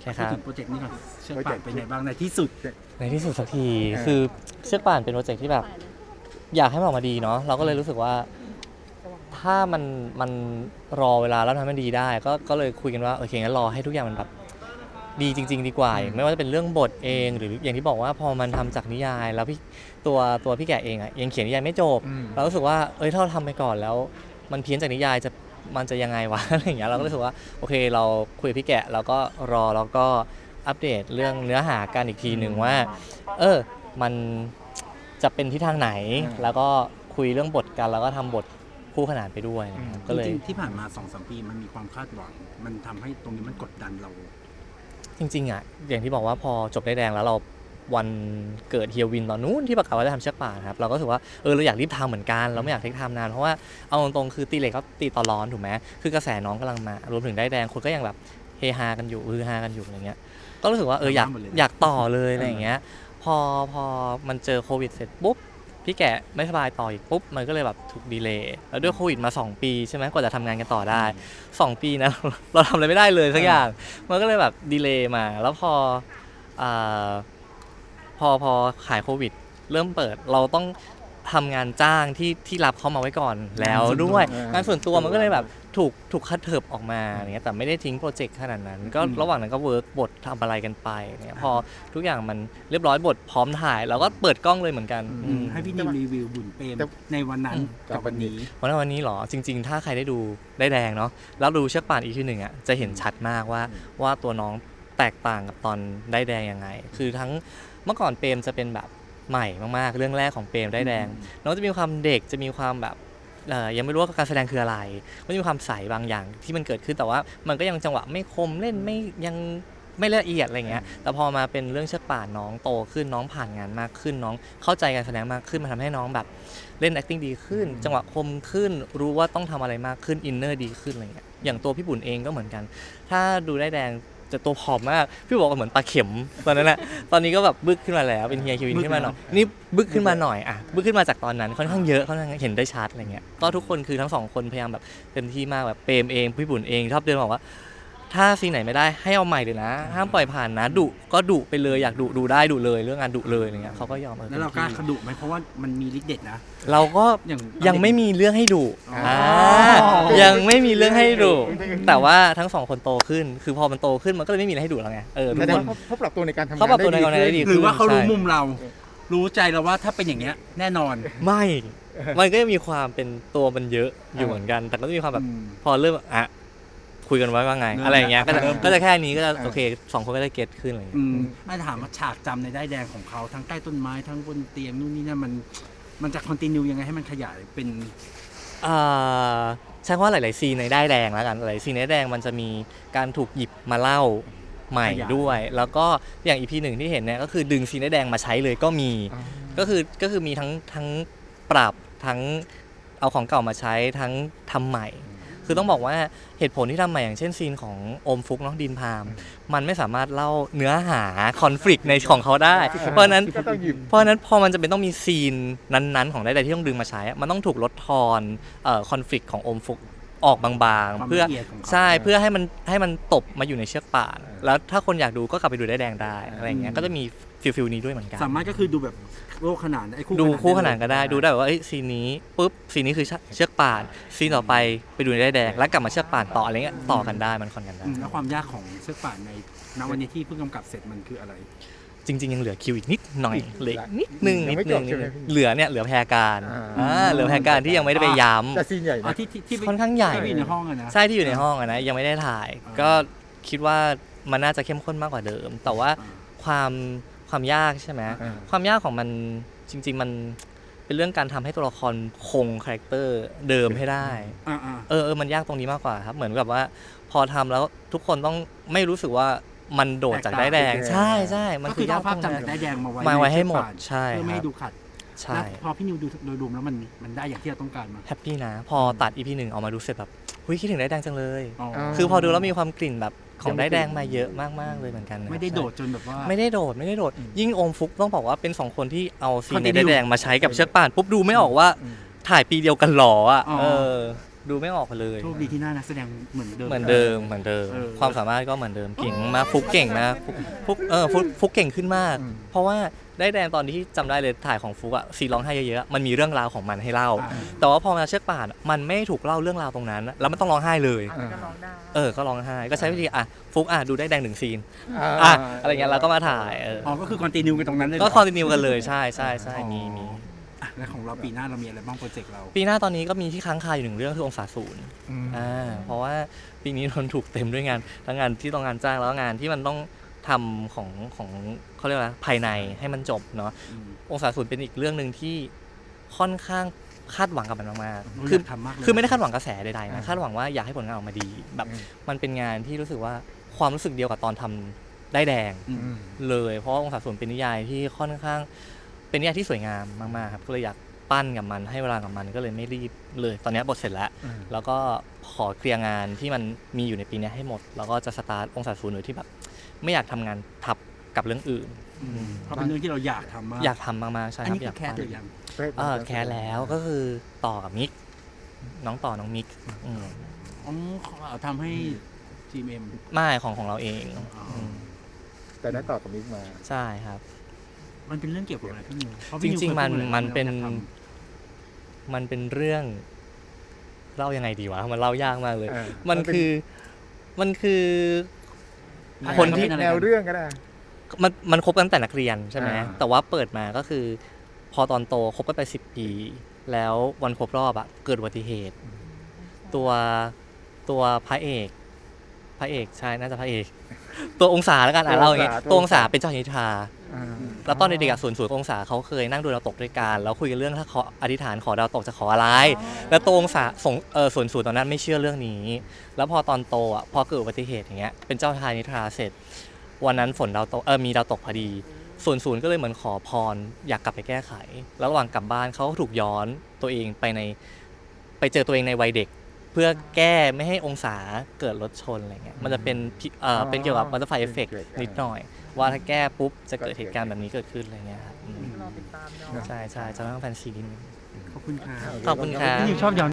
ใช่คพูดรับถึงโปรเจกต์นี้ก่อนเชือกป่านเป็นไงบ้างในที่สุด ในที่สุดสักทีเออ คือเชือกป่านเป็นโปรเจกต์ที่แบบ อยากให้มันออกมาดีเนาะเราก็เลยรู้สึกว่า ถ้ามันมันรอเวลาแล้วทำให้มันดีได้ ก็ก็เลยคุยกันว่าโอเคงั้นรอให้ทุกอย่างมันแบบดีจริง ๆ ดีกว่าไม่ว่าจะเป็นเรื่องบทเอง หรืออย่างที่บอกว่าพอมันทำจากนิยาย แล้วพี่ตัวตัวพี่แกะเองอะยังเขียนนิยายไม่จบ อืม เรารู้สึกว่าเอ้ยถ้าเราทำไปก่อนแล้ว มันเพี้ยนจากนิยายจะ มันจะยังไงวะ อะไรอย่างเงี้ยเราก็รู้สึกว่าโอเคเราคุยกับพี่แกะแล้วก็รอแล้วก็อัปเดตเรื่องเนื้อหากันอีกทีหนึ่งว่า เออมันจะเป็นทิศทางไหนอืมแล้วก็คุยเรื่องบทกันแล้วก็ทำบทคู่ขนานไปด้วยนะครับอืมก็เลย จริงๆที่ผ่านมา2อสปีมันมีความคาดหวัง มันทำให้ตรงนี้มันกดดันเรา จริงๆอะอย่างที่บอกว่าพอจบได้แดงแล้วเรา วันเกิดเฮียวินตอนนู้นที่ประกาศว่าจะทำเชือกป่านครับเราก็รู้สึกว่าเออเราอยากรีบทำเหมือนกันเราไม่อยากเทคไทม์นานเพราะว่าเอาตรงๆคือตีเหล็กเขาตีตอนร้อนถูกไหมคือกระแสน้องกำลังมารวมถึงได้แดงคนก็ยังแบบเฮฮากันอยู่ฮือฮากันอยู่อะไรเงี้ยก็รู้สึกว่าเอออยากหมดเลยนะอยากต่อเลยอะไรอย่างเงี้ยพอพอมันเจอโควิดเสร็จปุ๊บพี่แกะไม่สบายต่ออีกปุ๊บมันก็เลยแบบถูกดีเลย์แล้วด้วยโควิดมา 2 ปีใช่ไหมกว่าจะทำงานกันต่อได้ 2 ปีนะเราทำอะไรไม่ได้เลยสักอย่างมันก็เลยแบบดีเลย์มา แล้วพออ่า พอพอขายโควิด เริ่มเปิดเราต้องทำงานจ้างที่ที่รับเขามาไว้ก่อนแล้วงานส่วนตัวด้วยเอองานส่วนตัวมันก็เลยแบบถูกถูกคัดเถิบออกมาอย่างเงี้ยแต่ไม่ได้ทิ้งโปรเจกต์ขนาดนั้น ก็อืมระหว่างนั้นก็เวิร์กบททำอะไรกันไปเนี่ยพอทุกอย่างมันเรียบร้อยบทพร้อมถ่ายเราก็เปิดกล้องเลยเหมือนกันอืมอืมให้พี่นิวรีวิวบุญเปรมแต่ ในวันนั้นอืมกับวันนี้ วันนั้นวันนี้เหรอจริง ๆ ถ้าใครได้ดูได้แดงเนาะแล้วดูเชือกป่านอีพีหนึ่งอะจะเห็นชัดมากว่าว่าตัวน้องแตกต่างกับตอนได้แดงยังไง คือทั้ง เมื่อก่อนเปรมจะเป็นแบบใหม่มากๆ เรื่องแรกของเปรมได้แดงน้องจะมีความเด็กจะมีความแบบเอ่อยังไม่รู้ว่าการแสดงคืออะไรมันจะมีความใสบางอย่างที่มันเกิดขึ้นแต่ว่า มันก็ยังจังหวะไม่คมเล่นไม่ยังไม่ละเอียดอะไรเงี้ย แต่พอมาเป็นเรื่องเชือกป่านน้องโตขึ้นน้องผ่านงานมากขึ้นน้องเข้าใจการแสดงมากขึ้นมันทำให้น้องแบบเล่น acting ดีขึ้น จังหวะคมขึ้น รู้ว่าต้องทำอะไรมากขึ้นอินเนอร์ดีขึ้นอะไรเงี้ยอย่างตัวพี่บุญเองก็เหมือนกัน ถ้าดูได้แดง จะตัวผอมมาก พี่บอกว่าเหมือนปลาเข็มตอนนั้นแหละตอนนี้ก็แบบบึกขึ้นมาแล้วเป็นเฮียคิวินขึ้นมาหน่อยนี่บึกขึ้นมาหน่อยอะบึกขึ้นมาจากตอนนั้นค่อนข้างเยอะค่อนข้างเห็นได้ชัดอะไรเงี้ยก็ทุกคนคือทั้งสองคนพยายามแบบเต็มที่มากแบบเปรมเองพี่บุญเองชอบเดินบอกว่า ถ้าซีนไหนไม่ได้ให้เอาใหม่เลยนะ ห้ามปล่อยผ่านนะดุก็ดุไปเลยอยากดุดูได้ดุเลย เรื่องงานดุเลยอะไรเงี้ยเขาก็ยอมออแล้วเรากล้าต็มขที่ดุไหมเพราะว่ามันมีฤทธิ์เด็ดนะ เราก็อย่างยังไม่มีเรื่องให้ดุอ๋ออ่อ่ายังไม่มีเรื่องให้ดุแต่ว่าทั้งสองคนโตขึ้น คือพอมันโตขึ้นมันก็เลยไม่มีอะไรให้ดุแล้วไงเออทุแสกดคงนว่าเขาปรับตัวในการทำงานเขาปรับตัวในการทำงานได้ดีหรือว่าเขารู้ใช่มุมเรา รู้ใจเราว่าถ้าเป็นอย่างเงี้ยแน่นอน ไม่มันก็ยังมีความเป็นตัวมันเยอะอยู่เหมือนกัน แต่ก็จะมีความแบบอืม พอเริ่มอะ คุยกันไว้ว่าไงเริ่มอะไรอย่างเงี้ยก็จะเริ่มก็จะแค่นี้ก็จะโอเคสองคนก็จะเก็ตขึ้นอะไรอย่างอืเงี้ยมถ้าถามว่าฉากจำในได้ายแดงของเขาทั้งใต้ต้นไม้ทั้งบนเตียงนู่นนี่นั่นมัน มันจะคอนติเนียยังไงให้มันขยายเป็นอ่าใช่ว่าหลาย ๆ ซีนในได้ายแดงแล้วกัน หลายซีนในได้ายแดงมันจะมีการถูกหยิบมาเล่าใหม่ขยาย ด้วย แล้วก็อย่างอีพีหนึ่งที่เห็นเนี่ยก็คือดึงซีนได้ายแดงมาใช้เลยก็มีอ๋อก็คือก็คือมีทั้งทั้งปรับทั้งเอาของเก่ามาใช้ทั้งทำใหม่ คือต้องบอกว่าเหตุผลที่ทำใหม่อย่างเช่นซีนของโอมฟุกน้องดินพาม มันไม่สามารถเล่าเนื้อหาคอน FLICT ในของเขาได้ เพราะฉะนั้นก็ต้องหยิบ เพราะฉะนั้นพอมันจะเป็นต้องมีซีนนั้นๆ ของได้ใดที่ต้องดึงมาใช้อะมันต้องถูกลดทอนเอ่อคอน FLICT ของโอมฟุก ออกบางความๆเพื่อละเอียดของเขา ใช่เพื่อให้มันให้มันตบมาอยู่ในเชือกป่าน แล้วถ้าคนอยากดูก็กลับไปดูได้แดงได้อะไรอย่างเงี้ยก็จะมีฟิลฟิลนี้ด้วยเหมือนกัน สามารถก็คือดูแบบโลกขนานไอ้คู่ดูคู่ขเลนายนก็ได้ดูได้แบบว่าเอ้ยซีนนี้ปุ๊บซีนนี้คือเชือกป่านซีนต่อไปไปดูในได้แดงแล้วกลับมาเชือกป่านต่ออะไรเงี้ยต่อกันได้มันคอนกันได้ อืมแล้วความยากของเชือกป่านในณวันนี้ที่เพิ่งกำกับเสร็จมันคืออะไร จริง ๆ ยังเหลือคิวอีกนิดหน่อยอีกเหลืออีกนิดนึงยันิงดไม่นึจงบใช่ไหมพี่ เหลือเนี่ยเหลือแพรการอ่าอ่าเหลือแพรการที่ยังไม่ได้ไปย้แต่ซีนใหญ่อ๋อนะที่ที่ที่ไปค่อนข้างใหญ่ที่อยู่ในห้องอะนะำใช่ที่อยู่ในห้องอะนะยังไม่ได้ถ่าย อ่า ก็คิดว่ามันน่าจะเข้มข้นมากกว่าเดิม แต่ว่าอ่าความความยากใช่ไหม อ่า ความยากของมันจริง ๆ มันเป็นเรื่องการทำให้ตัวละครคงคาแรคเตอร์เดิมให้ได้ อ่าอ่า เออเออมันยากตรงนี้มากกว่าครับ เหมือนกับว่า พอทำแล้วทุกคนต้องไม่รู้สึกว่า มันโดดจากได้ายแดง ใช่ใช่มันก็คืคืออยาเอากภาพตรงจำนั้จากนได้ายแดงมาไว้มาไว้ให้ในหมดเชือกป่านใช่เพื่อไม่ครัให้บดูขัดใช่แล้วคพรัอบพี่นิวดูโดยรวมแล้วมันมันได้อย่างที่เราต้องการมาแฮปปี้นะ พอตัดอีพีหนึ่งออกมาดูเสร็จแบบหุยคิดถึงได้ายแดงจังเลย อ๋อคือพอดูแล้วมีความกลิ่นแบบของได้ายแดงมาเยอะมากๆเลยเหมือนกันนะครับไม่ได้โดดจนแบบว่า ไม่ได้โดดไม่ได้โดดยิ่งโอมฟุกต้องบอกว่าเป็นสองคนที่เอาซีนใน Continue ได้ายแดงมาใช้กับเชือกป่านปุ๊บดูไม่ออกว่าอืมถ่ายปีเดียวกันหรออะอ๋อ เออ ดูไม่ออกเลย โชคดีที่หน้านักแสดงเหมือนเดิม เหมือนเดิมเหมือนเดิม เออความสามารถก็เหมือนเดิมเก่งมากฟุกเก่งมากฟุกฟุกเออฟุกฟุกเก่งขึ้นมาก อืม เพราะว่าได้แดงตอนที่จำได้เลยถ่ายของฟุกอะซีนร้องไห้เยอะๆมันมีเรื่องราวของมันให้เล่าอ่า แต่ว่าพอมาเชือกป่านอะมันไม่ถูกเล่าเรื่องราวตรงนั้น แล้วมันต้องร้องไห้เลย อ่า ก็ร้องได้เออก็ร้องไห้ก็ใช้วิธีอะฟุกอะดูได้แดงหนึ่งซีนอ่าอะอะไรเงี้ยเราก็มาถ่ายเอออ๋อก็คือคอนติเนียกันตรงนั้นเลยเหรก็คอนติเนียกันเลยใช่ใช่ใช่มีมี อะแล้วของเราปีหน้าเรามีอะไรบ้างโปรเจกต์เราปีหน้าตอนนี้ก็มีที่ค้างคาอยู่หนึ่งเรื่องคือองศาศูนย์อืมอ่าเพราะว่าปีนี้นนถูกเต็มด้วยงานทั้งงานที่ต้องงานจ้างแล้วก็งานที่มันต้องทำของของเขาเรียกว่าอะไรภายในให้มันจบเนาะอืมองศาศูนย์เป็นอีกเรื่องหนึ่งที่ค่อนข้างคาดหวังกับมันมากเราๆอคือยากทำมากเลย คือไม่ได้คาดหวังกระแสใดๆนะอ่า คาดหวังว่าอยากให้ผลงานออกมาดี แบบอืม มันเป็นงานที่รู้สึกว่าความรู้สึกเดียวกับตอนทำได้แดงอืมอืมเลย เพราะว่าองศาศูนย์เป็นนิยายที่ค่อนข้าง เป็นนิยายที่สวยงามมากๆครับก็เลยอยากปั้นกับมันให้เวลากับมันก็เลยไม่รีบเลย ตอนนี้บทเสร็จแล้วอืมแล้วก็ขอเคลียร์งานที่มันมีอยู่ในปีนี้ให้หมด แล้วก็จะสตาร์ทองศาศูนย์โดยที่แบบไม่อยากทำงานทับกับเรื่องอื่นอืมเพราะเป็นเรื่องที่เราอยากทำมากอยากทำมากๆใช่อันครับนี้อคืยาอกแคสปั้นหรือยังเออแคสแล้วก็คือต่อกับมิกน้องต่อน้องมิกอืมอ๋อเขาทำให้ทีมเอ็มไม่ของของเราเองอ๋ออืมแต่ได้ต่อกับมิกมาใช่ครับ มันเป็นเรื่องเกี่ยวกับอะไรพี่นิวเพาะจพี่นิวริงเคยๆมันพูดเลยมันเป็นราอยากทมันเป็นเรื่อง เล่ายังไงดีวะ มันเล่ายากมากเลย เออมันมันเป็น คือ มันคือำคนที่มัเป็อะไรแนวเรื่องก็ได้ มันมันคบกันตั้งแต่นักเรียนใช่ไหมอ่า แต่ว่าเปิดมาก็คือ พอตอนโตคบกันไปสิบปี แล้ววันครบรอบอะเกิดอุบัติเหตุ ตัวตัวพระเอกพระเอกใช่น่าจะพระเอก ตัวองศาแล้วกันอะตัวเล่าอย่างงี้องศา ตัวองศาเป็นเจ้าหญิงนิทราอ่า แล้วตอนเด็กๆอะศูนย์ศูนย์องศาเขาเคยนั่งดูดาวตกด้วยกันแล้วคุยกันเรื่องถ้าขออธิษฐานขอดาวตกจะขออะไร แล้วตัวองศาสงเออศูนย์ศูนย์ตอนนั้นไม่เชื่อเรื่องนี้ แล้วพอตอนโตอะพอเกิดอุบัติเหตุอย่างเงี้ยเป็นเจ้าชายนิทราเสร็จ วันนั้นฝนดาวตกเออมีดาวตกพอดีศูนย์ศูนย์ก็เลยเหมือนขอพรอยากกลับไปแก้ไข แล้วระหว่างกลับบ้านเขาก็ถูกย้อนตัวเองไปในไปเจอตัวเองในวัยเด็ก เพื่อแก้ไม่ให้องศาเกิดรถชนอะไรเงี้ยมันจะเป็นพิเออเป็นเกี่ยวกับบัตเตอร์ไฟเอฟเฟกนิดหน่อย ว่าถ้าแก้ปุ๊บจะเกิดเหตุการณ์แบบนี้เกิดขึ้นอะไรเงี้ยครับอืมรอติดตามเนาะ ใช่ใช่จะต้องแฟนซีนิดนึงขอบคุณครับขอบคุณครับ พี่นิวชอบย้อน